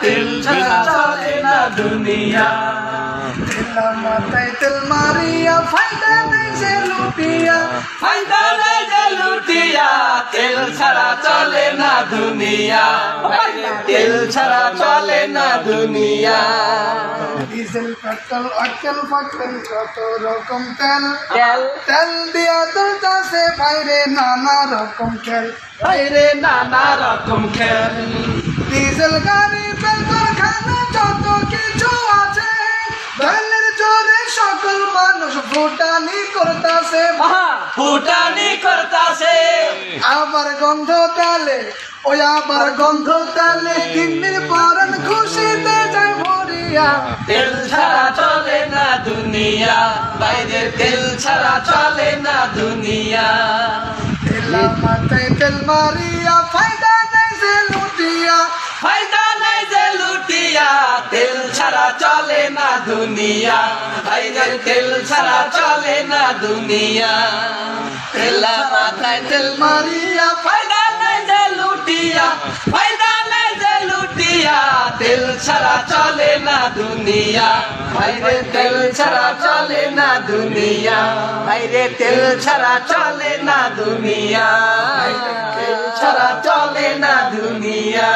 তেল ছাড়া চলে না দুনিয়া। তেলা মাথায় তেল মারিয়া ফায়দা নেই যে লুটিয়া। ফায়দা নাই যে লুটিয়া তেল ছাড়া চলে না দুনিয়া। তেল ছাড়া চলে না দুনিয়া। ডিজেল পেট্রোল কত রকম তেল তেল দিয়া বাইরে নানা রকম খেল বাইরে নানা রকম খেল ডিজেল গাড়ি পেট্রোল খানা যত কিছু আছে জোরে সকল মানুষ ভুটানি করতাছে ভুটানি করতাছে আবার গন্ধ তালে ওই আবার গন্ধ তালে দিনের ভরিয়া তেল ছাড়া চলে না দুনিয়া। বাইরে তেল ছাড়া চলে না দুনিয়া। তেলা মাথায় তেল মারিয়া ফায়দা নেই সে লুটিয়া ফায়দা নাই যে লুটিয়া, তেল ছাড়া চলে না দুনিয়া। বাইরে তেল ছাড়া চলে না দুনিয়া। তেলা মাথায় তেল মারিয়া, ফায়দা নাই যে লুটিয়া, ফায়দা যে তেল ছাড়া চলে না দুনিয়া। ভাইরে তেল ছাড়া চলে না দুনিয়া। ভাইরে তেল ছাড়া চলে না দুনিয়া। তেল ছাড়া চলে না দুনিয়া।